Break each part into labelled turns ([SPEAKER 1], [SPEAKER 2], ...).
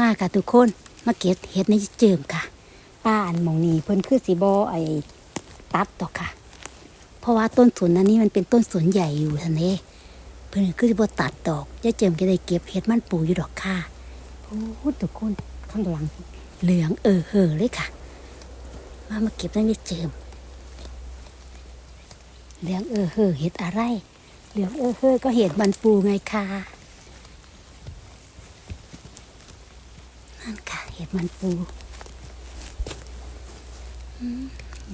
[SPEAKER 1] มาค่ะทุกคนมาเก็บเห็ดในเจิมค่ะ ป้าอันมองนี้เพิ่นคือสีบอไอ้ตัดดอกค่ะ เพราะว่าต้นสนอันนี้มันเป็นต้นสนใหญ่อยู่ทันเด้เพิ่นคือสิบอตัดดอกยาเจิมก็ได้เก็บเห็ดมันปูอยู่ดอกค่ะโอ้ทุกคนข้างหลังเหลืองเออเห่อเลยค่ะ มามาเก็บได้ยายเจิมเหลืองเออเห่อเห็ดอะไรเหลืองเออเห่อก็เห็ดมันปูไงค่ะ นั่นค่ะ เห็ด มันปู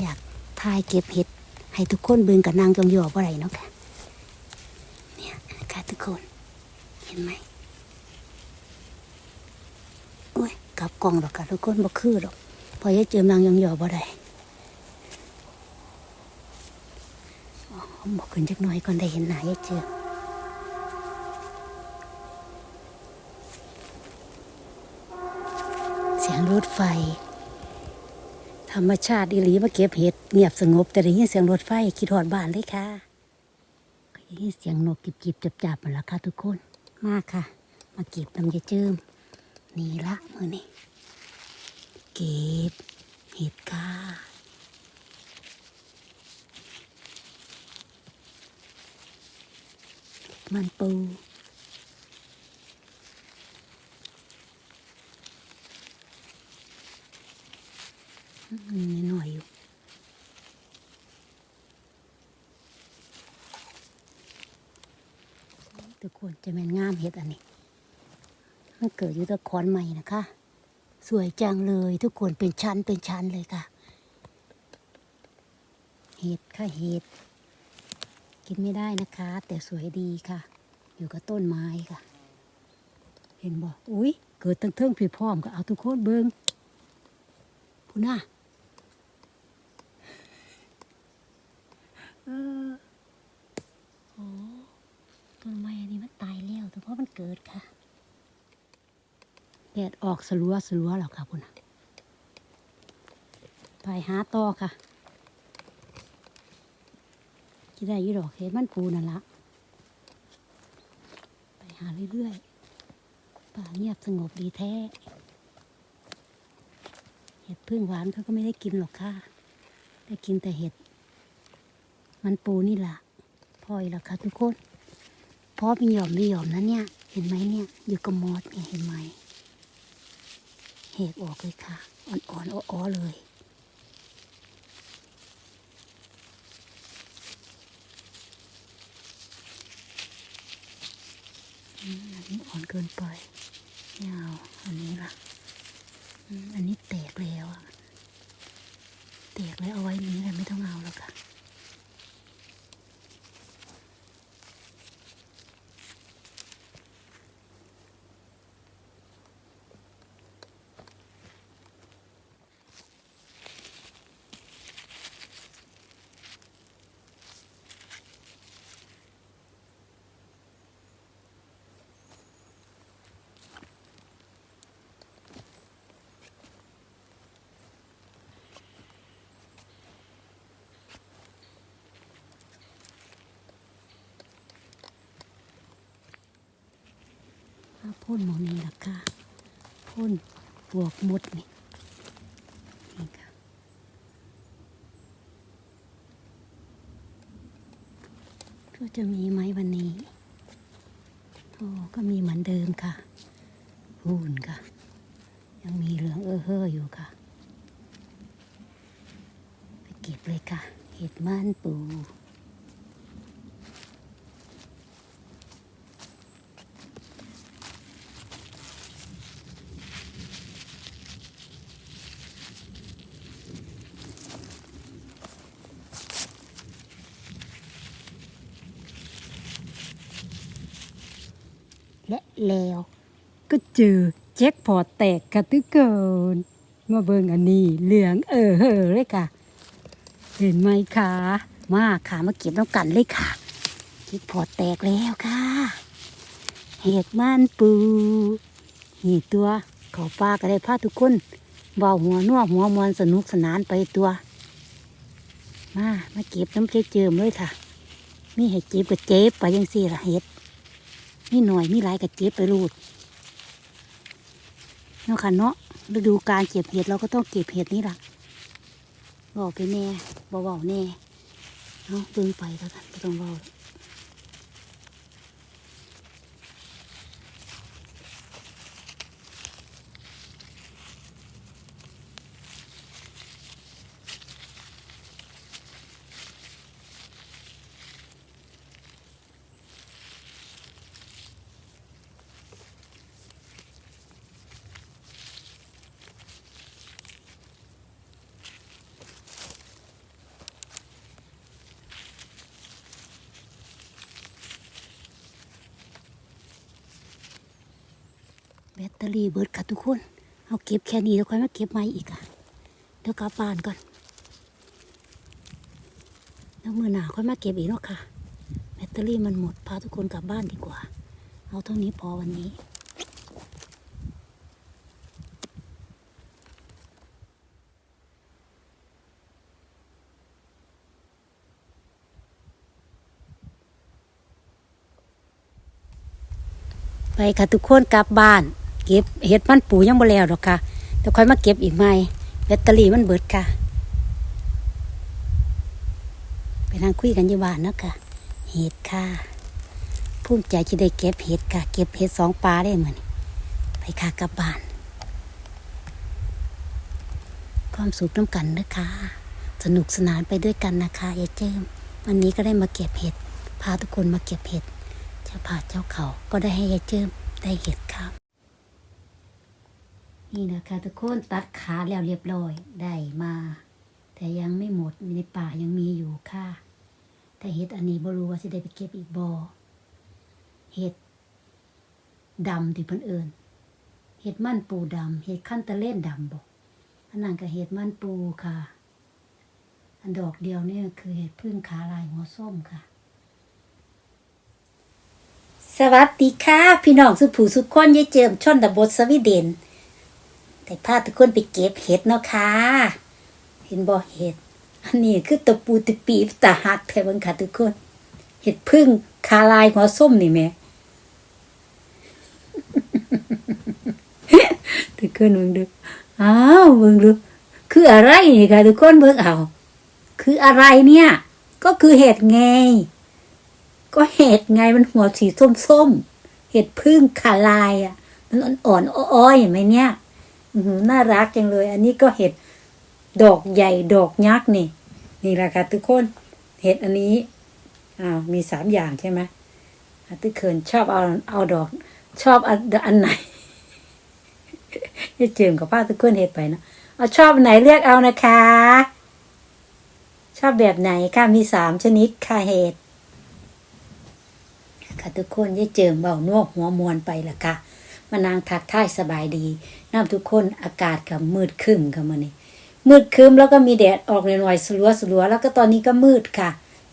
[SPEAKER 1] อยากทายเก็บเห็ด ให้ทุกคนเบิ่งกับนางจงยอบ่ไรเนาะค่ะเนี่ยค่ะทุกคน เห็นไหมโอ้ยกลับกล่องดอกค่ะทุกคนบ่คือดอกพอจะเจอนางยองยอบ่ได้อ๋อบอกขึ้นจักหน่อยก่อนได้เห็นหน้ายายเจอ เสียงรถไฟ ธรรมชาติอีหลีมาเก็บเห็ดเงียบสงบแต่ได้ยินเสียงรถไฟคิดหอดบ้านเลยค่ะก็ได้ยินเสียงนกกิบกิบจับจับมาแล้วค่ะทุกคนมากค่ะ มาเก็บน้ำยาเจิมนี่ละมือนี่เก็บเห็ดค่ะมันปู อืมหน่อยอยู่ ทุกคนจะแม่นงามเห็ดอันนี้ มันเกิดอยู่ตะคอนใหม่นะคะ สวยจังเลยทุกคนเป็นชั้นเป็นชั้นเลยค่ะ เห็ดค่ะเห็ด กินไม่ได้นะคะ แต่สวยดีค่ะ อยู่กับต้นไม้ค่ะ เห็นบอกอุ้ยเกิดตั้งเทิงผีพร้อมก็เอาทุกคนเบิงพูน่าเออโอ้ ต้นไม้อันนี้มันตายแล้วแต่เพราะมันเกิดค่ะแดดออกสลัวสลัวแล้วค่ะพุ่นไปหาต่อค่ะจะได้ยี่ดอกเห็นมันปูนั่นละไปหาเรื่อยๆป่าเงียบสงบดีแท้เห็ดพึ่งหวานเขาก็ไม่ได้กินหรอกค่ะ ได้กินแต่เห็ด มันปูนี่ละพอยแล้วค่ะทุกคน พอมีหย่อมมีหย่อมนะเนี่ย เห็นไหมเนี่ย อยู่กับมอสเนี่ยเห็นไหมเหกออกเลยค่ะ อ่อนๆอ้อๆเลยอันนี้อ่อนเกินไปยาวอันนี้ล่ะอืมอันนี้แตกแล้วอะแตกแล้วเอาไว้นี้แหละไม่ต้องเอาแล้วค่ะ้าพ่นหมองนี้ล่ะค่ะพ่นบวกหมดนี่นี่ค่ะก็จะมีไหมวันนี้โอ้ก็มีเหมือนเดิมค่ะพูนค่ะ ยังมีเหลืองเออเฮออยู่ค่ะ ไปเก็บเลยค่ะ เห็ดม่านปู และแล้ว ก็เจอแจ็คพอตแตกกระตึกเกินมาเบิ่งอันนี้เหลืองเออเฮอเลยค่ะ เห็นไหมคะมาค่ะมาเก็บน้ำกันเลยค่ะแจ็คพอตแตกแล้วค่ะ เห็ดมันปูนี่ตัวเขาปลาก็ได้พาทุกคนเบาหัวนัวหัวมวนสนุกสนานไปตัวมามาเก็บน้ำเจ๊เจิมเลยค่ะ มีให้เจ็บกับเจ็บไปยังสี่ละเห็ด มีหน่อยมีหลายกับเจ็บไปรูดเนาะค่ะเนาะฤดูการเก็บเห็ดเราก็ต้องเก็บเห็ดนี่ล่ะบอกไปแน่บอกบาแน่เนาะเบิ่งไปแล้วกันไม่ต้องบอ แบตเตอรี่เบิดค่ะทุกคน เอาเก็บแค่นี้แล้วค่อยมาเก็บใหม่อีกอะ เดี๋ยวกลับบ้านก่อน แล้วมือหนาค่อยมาเก็บอีกเนาะค่ะ แบตเตอรี่มันหมด พาทุกคนกลับบ้านดีกว่า เอาเท่านี้พอวันนี้ไปค่ะทุกคนกลับบ้าน เก็บเห็ดมันปูยังบ่แล้วหรอกค่ะเดี๋ยวค่อยมาเก็บอีกไหมแบตเตอรี่มันเบิดค่ะ ไปนั่งคุยกันยู่บ้านเนาะค่ะเห็ดค่ะภูมิใจที่ได้เก็บเห็ดค่ะ เก็บเห็ดสองปลาได้เหมือนไปค่ะกลับบ้าน ความสุขน้ำกันนะคะ สนุกสนานไปด้วยกันนะคะยายเจิมวันนี้ก็ได้มาเก็บเห็ดพาทุกคนมาเก็บเห็ดเจ้าป่าเจ้าเขาก็ได้ให้ยายเจิมได้เห็ดครับ นี่นะคะทุกคนตัดขาแล้วเรียบร้อยได้มา แต่ยังไม่หมดในป่ายังมีอยู่ค่ะแต่เห็ดอันนี้บ่รู้ว่าจะได้ไปเก็บอีกบอเห็ดดำที่เพิ่นเอิญเห็ดมันปูดำเห็ดขั้นตะเล่นดำบอกอันนั้นก็เห็ดมันปูค่ะ อันดอกเดียวเนี่ยคือเห็ดพึ่งขาลายหัวส้มค่ะ สวัสดีค่ะ พี่น้องสุผู้สุขคนยายเจิมชนตำบลสวีเดน แต่พาทุกคนไปเก็บเห็ดเนาะค่ะ เห็นบ่เห็ด อันนี้คือตะปูตะปีตาหักแทบังค่ะทุกคน เห็ดพึ่งคาลายหัวส้มนี่แม่ทุกคนเบิ่งดูอ้าวเบิ่งดูคืออะไรนี่ค่ะทุกคนเบิ่งเอา คืออะไรเนี่ย ก็คือเห็ดไง ก็เห็ดไงมันหัวสีส้มๆ เห็ดพึ่งขาลายอะ มันอ่อนๆอ้อยๆเห็นไหมเนี่ย น่ารักจังเลย อันนี้ก็เห็ดดอกใหญ่ดอกยักษ์นี่ นี่แหละค่ะทุกคนเห็ดอันนี้อ้าวมีสามอย่างใช่ไหมทุกคนชอบเอาเอาดอก ชอบอันอันไหนจะเจิมกับป้าทุกคนเห็ดไปเนะเอาชอบอันไหนเลือกเอานะคะ ชอบแบบไหนค่ะมีสามชนิดค่ะเห็ดค่ะทุกคนได้เจิมเบานวหัวมวนไปละค่ะ มานางทักทายสบายดีน้ำทุกคนอากาศกับมืดครึ้มค่ะมันนี่มืดครึ้มแล้วก็มีแดดออกหน่อยๆสลัวสลัวแล้วก็ตอนนี้ก็มืดค่ะ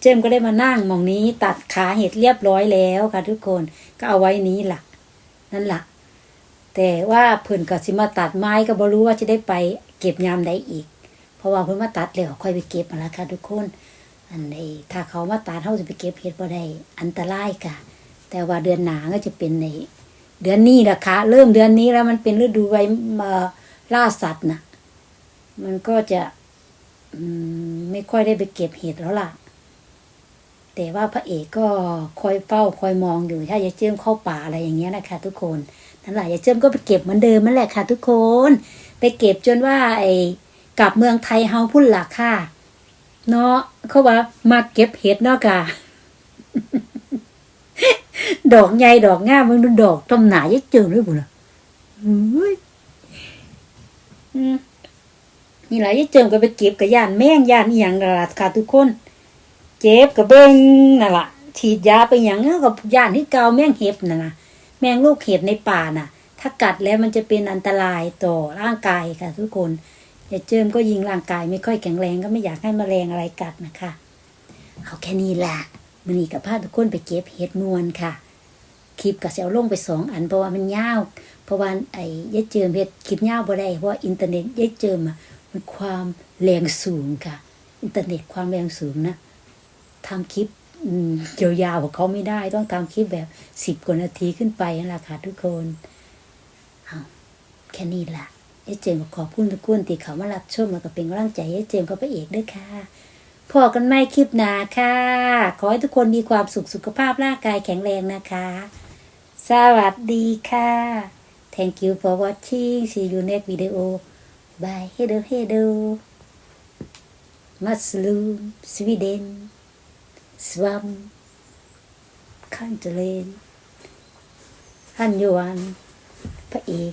[SPEAKER 1] เจมก็ได้มานั่งมองนี้ตัดขาเห็ดเรียบร้อยแล้วค่ะ ทุกคนก็เอาไว้นี้ล่ะ นั่นล่ะ แต่ว่าเพิ่นก็สิมาตัดไม้ก็บ่รู้ว่าจะได้ไปเก็บยามใดอีก เพราะว่าเพิ่นมาตัดแล้วค่อยไปเก็บมาละค่ะ ทุกคน อันนี้ถ้าเขามาตัดเขาจะไปเก็บเห็ดบ่ได้อันตรายค่ะ แต่ว่าเดือนหนาก็จะเป็นใน เดือนนี้นะคะเริ่มเดือนนี้แล้วมันเป็นฤดูไว้มาล่าสัตว์นะมันก็จะมไม่ค่อยได้ไปเก็บเห็ดแล้วล่ะ แต่ว่าพระเอกก็คอยเฝ้าคอยมองอยู่ถ้ายายเจิมเข้าป่าอะไรอย่างเงี้ยนะคะทุกคนนั่นแหละยายเจิมก็ไปเก็บเหมือนเดิมนั่นแหละค่ะ ทุกคน ไปเก็บจนว่า ไอ้กลับเมืองไทยเฮาพุ่นหลักค่ะ เนาะเขาว่ามาเก็บเห็ดเนาะค่ะ ดอกใหญ่ดอกงามมึงดูดอกต้มหนายักจิมด้วยบุญอะนี่แหละยักจิมก็ไปเก็บกับย่านแม่งย่านอีหยังนั่นละค่ะทุกคน เจ็บกับเบิ้งนั่นละฉีดยาไปอย่างนั้นกับย่านที่เกาแม่งเห็บน่ะนะแมงลูกเห็บในป่าน่ะ ถ้ากัดแล้วมันจะเป็นอันตรายต่อร่างกายค่ะ ทุกคนอย่าเจิมก็ยิงร่างกายไม่ค่อยแข็งแรงก็ไม่อยากให้มแมลงอะไรกัดนะคะ เอาแค่นี้แหละมันนี่กับพาทุกคนไปเก็บเห็ดนวลค่ะ คลิปก็สียวาลงไปสองอันเพราะว่ามันยาวเพราะว่าไอ้ยายเจิมเฮ็ดคลิปยาวบ่ได้เพราะอินเทอร์เน็ตยายเจิมอะมันความแรงสูงค่ะ อินเทอร์เน็ตความแรงสูงนะทำคลิปยาวๆของเขาไม่ได้ต้องทำคลิปแบบสิบกว่านาทีขึ้นไปนั่นแหละค่ะทุกคนเอาแค่นี้ละยายเจมขอพูดตะกุนตีเขามารับชมแล้วก็เป็นกำลังใจยายเจมเขาไปเอกด้วยค่ะพอกันไม่คลิปหนาค่ะ ขอให้ทุกคนมีความสุขสุขภาพร่างกายแข็งแรงนะคะ สวัสดีค่ะ thank you for watching see you next video bye hello hello mushroom Sweden swam country ฮันยวนพระเอก